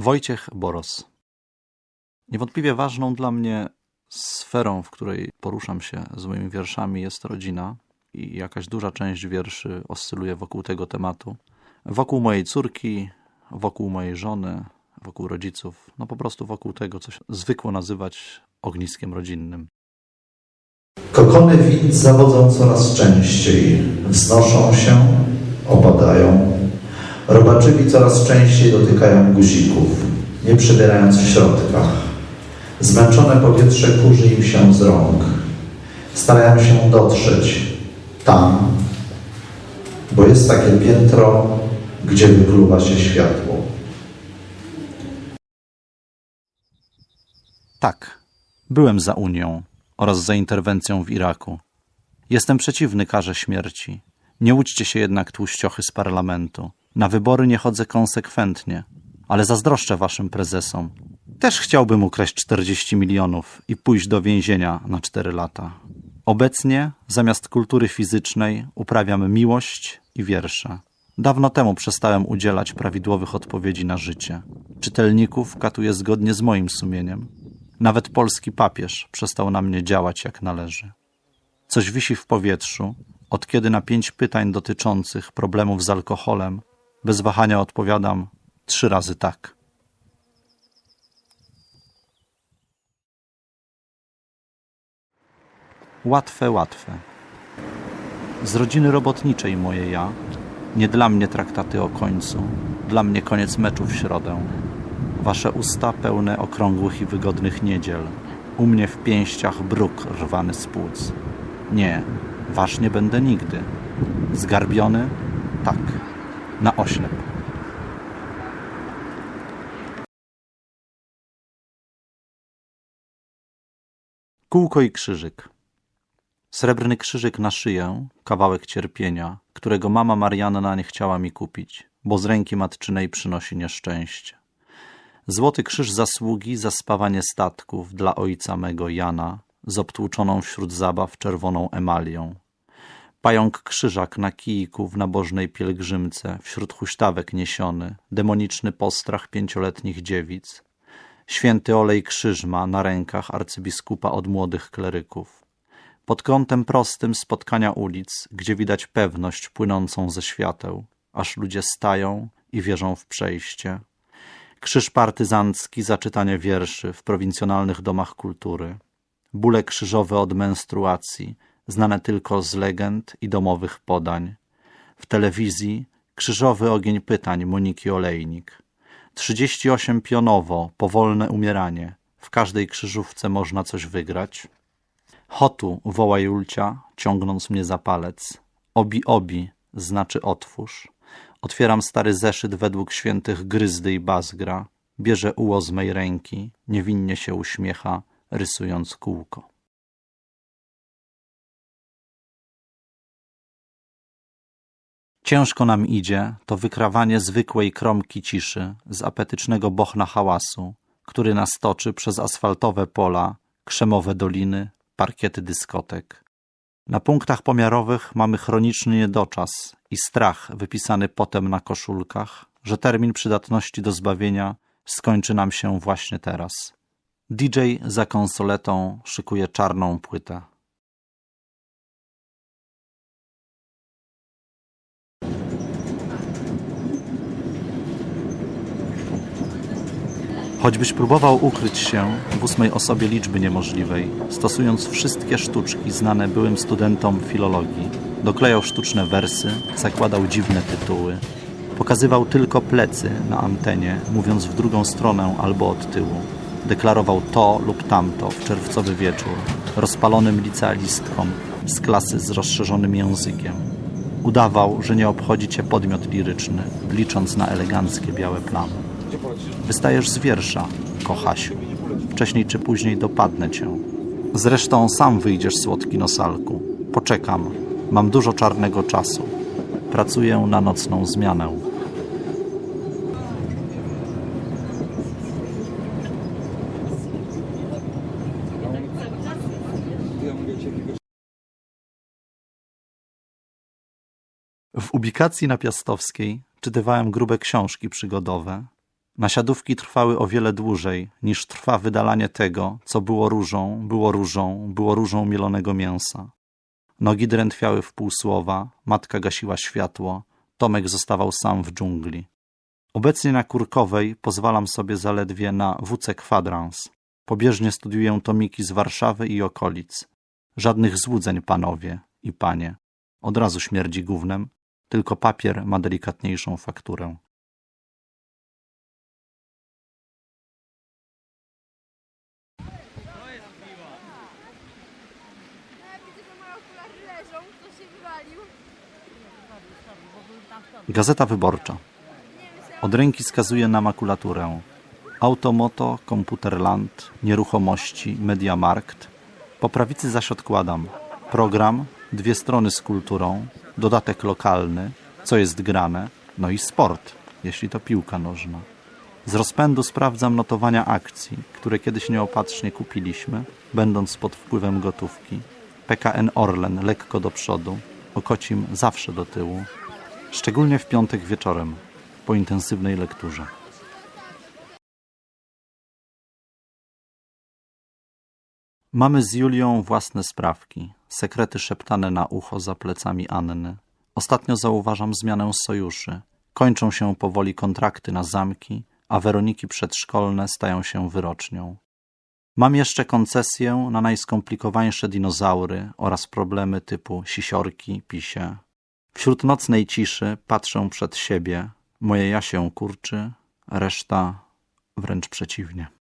Wojciech Boros. Niewątpliwie ważną dla mnie sferą, w której poruszam się z moimi wierszami, jest rodzina i jakaś duża część wierszy oscyluje wokół tego tematu. Wokół mojej córki, wokół mojej żony, wokół rodziców, no po prostu wokół tego, co się zwykło nazywać ogniskiem rodzinnym. Kokony win zawodzą coraz częściej, wznoszą się, opadają. Robaczyki coraz częściej dotykają guzików, nie przebierając w środkach. Zmęczone powietrze kurzy im się z rąk. Starają się dotrzeć tam, bo jest takie piętro, gdzie wykluwa się światło. Tak, byłem za Unią oraz za interwencją w Iraku. Jestem przeciwny karze śmierci. Nie łudźcie się jednak tłuściochy z parlamentu. Na wybory nie chodzę konsekwentnie, ale zazdroszczę waszym prezesom. Też chciałbym ukraść 40 milionów i pójść do więzienia na 4 lata. Obecnie zamiast kultury fizycznej uprawiam miłość i wiersze. Dawno temu przestałem udzielać prawidłowych odpowiedzi na życie. Czytelników katuję zgodnie z moim sumieniem. Nawet polski papież przestał na mnie działać jak należy. Coś wisi w powietrzu, od kiedy na pięć pytań dotyczących problemów z alkoholem bez wahania odpowiadam trzy razy tak. Łatwe, łatwe. Z rodziny robotniczej moje ja, nie dla mnie traktaty o końcu, dla mnie koniec meczu w środę. Wasze usta pełne okrągłych i wygodnych niedziel, u mnie w pięściach bruk rwany z płuc. Nie, wasz nie będę nigdy. Zgarbiony? Tak, na oślep. Kółko i krzyżyk. Srebrny krzyżyk na szyję, kawałek cierpienia, którego mama Marianna nie chciała mi kupić, bo z ręki matczynej przynosi nieszczęście. Złoty krzyż zasługi za spawanie statków dla ojca mego Jana, z obtłuczoną wśród zabaw czerwoną emalią. Pająk krzyżak na kijku w nabożnej pielgrzymce, wśród huśtawek niesiony, demoniczny postrach pięcioletnich dziewic. Święty olej krzyżma na rękach arcybiskupa od młodych kleryków. Pod kątem prostym spotkania ulic, gdzie widać pewność płynącą ze świateł, aż ludzie stają i wierzą w przejście. Krzyż partyzancki za czytanie wierszy w prowincjonalnych domach kultury. Bóle krzyżowe od menstruacji, znane tylko z legend i domowych podań. W telewizji krzyżowy ogień pytań Moniki Olejnik. 38 pionowo, powolne umieranie. W każdej krzyżówce można coś wygrać. Hotu, woła Julcia, ciągnąc mnie za palec. Obi, obi, znaczy otwórz. Otwieram stary zeszyt według świętych Gryzdy i Bazgra. Bierze uło z mej ręki, niewinnie się uśmiecha, rysując kółko. Ciężko nam idzie to wykrawanie zwykłej kromki ciszy z apetycznego bochna hałasu, który nas toczy przez asfaltowe pola, krzemowe doliny, parkiety dyskotek. Na punktach pomiarowych mamy chroniczny niedoczas i strach wypisany potem na koszulkach, że termin przydatności do zbawienia skończy nam się właśnie teraz. DJ za konsoletą szykuje czarną płytę. Choćbyś próbował ukryć się w ósmej osobie liczby niemożliwej, stosując wszystkie sztuczki znane byłym studentom filologii, doklejał sztuczne wersy, zakładał dziwne tytuły, pokazywał tylko plecy na antenie, mówiąc w drugą stronę albo od tyłu, deklarował to lub tamto w czerwcowy wieczór, rozpalonym licealistkom z klasy z rozszerzonym językiem. Udawał, że nie obchodzi cię podmiot liryczny, licząc na eleganckie białe plamy. Wystajesz z wiersza, kochasiu. Wcześniej czy później dopadnę cię. Zresztą sam wyjdziesz, słodki nosalku. Poczekam. Mam dużo czarnego czasu. Pracuję na nocną zmianę. W ubikacji na Piastowskiej czytywałem grube książki przygodowe. Nasiadówki trwały o wiele dłużej, niż trwa wydalanie tego, co było różą, było różą, było różą mielonego mięsa. Nogi drętwiały w półsłowa, matka gasiła światło, Tomek zostawał sam w dżungli. Obecnie na Kurkowej pozwalam sobie zaledwie na WC Kwadrans. Pobieżnie studiuję tomiki z Warszawy i okolic. Żadnych złudzeń, panowie i panie. Od razu śmierdzi gównem, tylko papier ma delikatniejszą fakturę. Ja widzę, że moje okulary leżą, to się wywalił. Gazeta Wyborcza. Od ręki skazuje na makulaturę. Automoto, Komputerland, Nieruchomości, Mediamarkt. Po prawicy zaś odkładam. Program, dwie strony z kulturą, dodatek lokalny, co jest grane, no i sport, jeśli to piłka nożna. Z rozpędu sprawdzam notowania akcji, które kiedyś nieopatrznie kupiliśmy, będąc pod wpływem gotówki. PKN Orlen lekko do przodu, Okocim zawsze do tyłu, szczególnie w piątek wieczorem, po intensywnej lekturze. Mamy z Julią własne sprawki, sekrety szeptane na ucho za plecami Anny. Ostatnio zauważam zmianę sojuszy. Kończą się powoli kontrakty na zamki, a Weroniki przedszkolne stają się wyrocznią. Mam jeszcze koncesję na najskomplikowańsze dinozaury oraz problemy typu sisiorki, pisie. Wśród nocnej ciszy patrzę przed siebie. Moje ja się kurczy, reszta wręcz przeciwnie.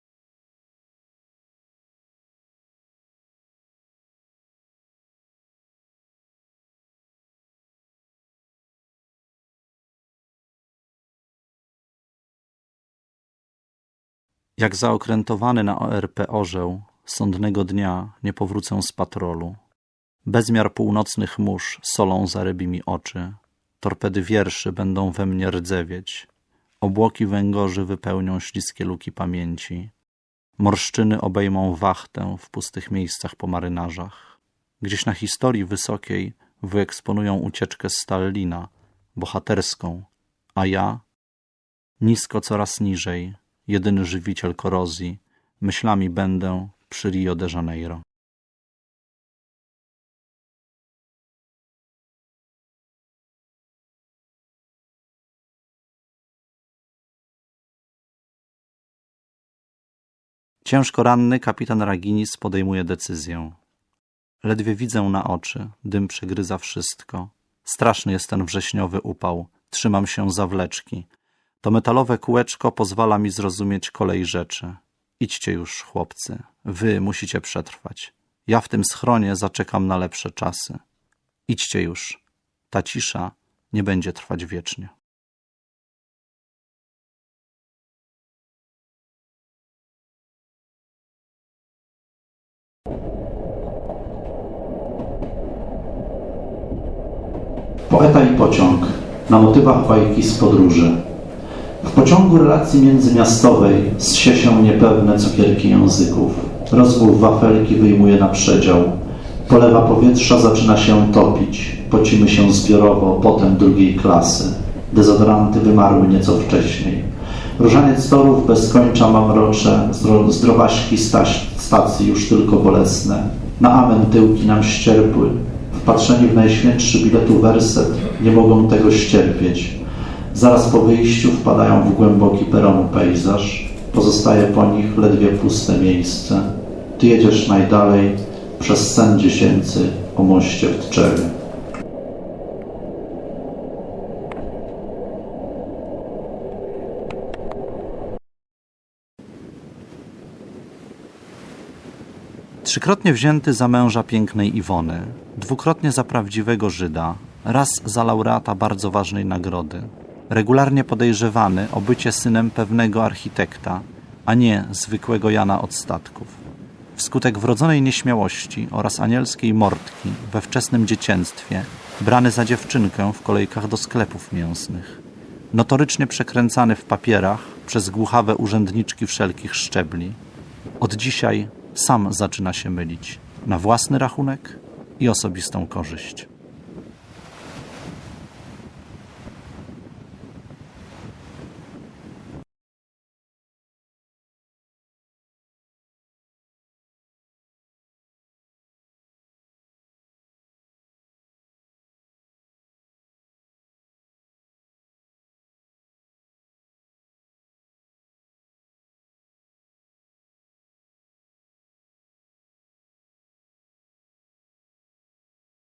Jak zaokrętowany na ORP orzeł, sądnego dnia nie powrócę z patrolu. Bezmiar północnych mórz solą zarybi mi oczy. Torpedy wierszy będą we mnie rdzewieć. Obłoki węgorzy wypełnią śliskie luki pamięci. Morszczyny obejmą wachtę w pustych miejscach po marynarzach. Gdzieś na historii wysokiej wyeksponują ucieczkę z Stallina, bohaterską, a ja nisko coraz niżej, jedyny żywiciel korozji, myślami będę przy Rio de Janeiro. Ciężko ranny kapitan Raginis podejmuje decyzję. Ledwie widzę na oczy, dym przegryza wszystko. Straszny jest ten wrześniowy upał, trzymam się za wleczki. To metalowe kółeczko pozwala mi zrozumieć kolej rzeczy. Idźcie już, chłopcy, wy musicie przetrwać. Ja w tym schronie zaczekam na lepsze czasy. Idźcie już, ta cisza nie będzie trwać wiecznie. Poeta i pociąg na motywach bajki z podróży. W pociągu relacji międzymiastowej zsie się niepewne cukierki języków. Rozgłów wafelki wyjmuje na przedział. Polewa powietrza zaczyna się topić. Pocimy się zbiorowo, potem drugiej klasy. Dezodoranty wymarły nieco wcześniej. Różaniec torów bez końca mamrocze, zdro, zdrowaśki staś, stacji już tylko bolesne. Na amen tyłki nam ścierpły. Wpatrzeni w najświętszy biletu werset nie mogą tego ścierpieć. Zaraz po wyjściu wpadają w głęboki peronu pejzaż. Pozostaje po nich ledwie puste miejsce. Ty jedziesz najdalej przez sen dziesięcy o moście w Tczewie. Trzykrotnie wzięty za męża pięknej Iwony, dwukrotnie za prawdziwego Żyda, raz za laureata bardzo ważnej nagrody. Regularnie podejrzewany o bycie synem pewnego architekta, a nie zwykłego Jana od statków. Wskutek wrodzonej nieśmiałości oraz anielskiej mordki we wczesnym dziecięctwie, brany za dziewczynkę w kolejkach do sklepów mięsnych. Notorycznie przekręcany w papierach przez głuchawe urzędniczki wszelkich szczebli. Od dzisiaj sam zaczyna się mylić na własny rachunek i osobistą korzyść.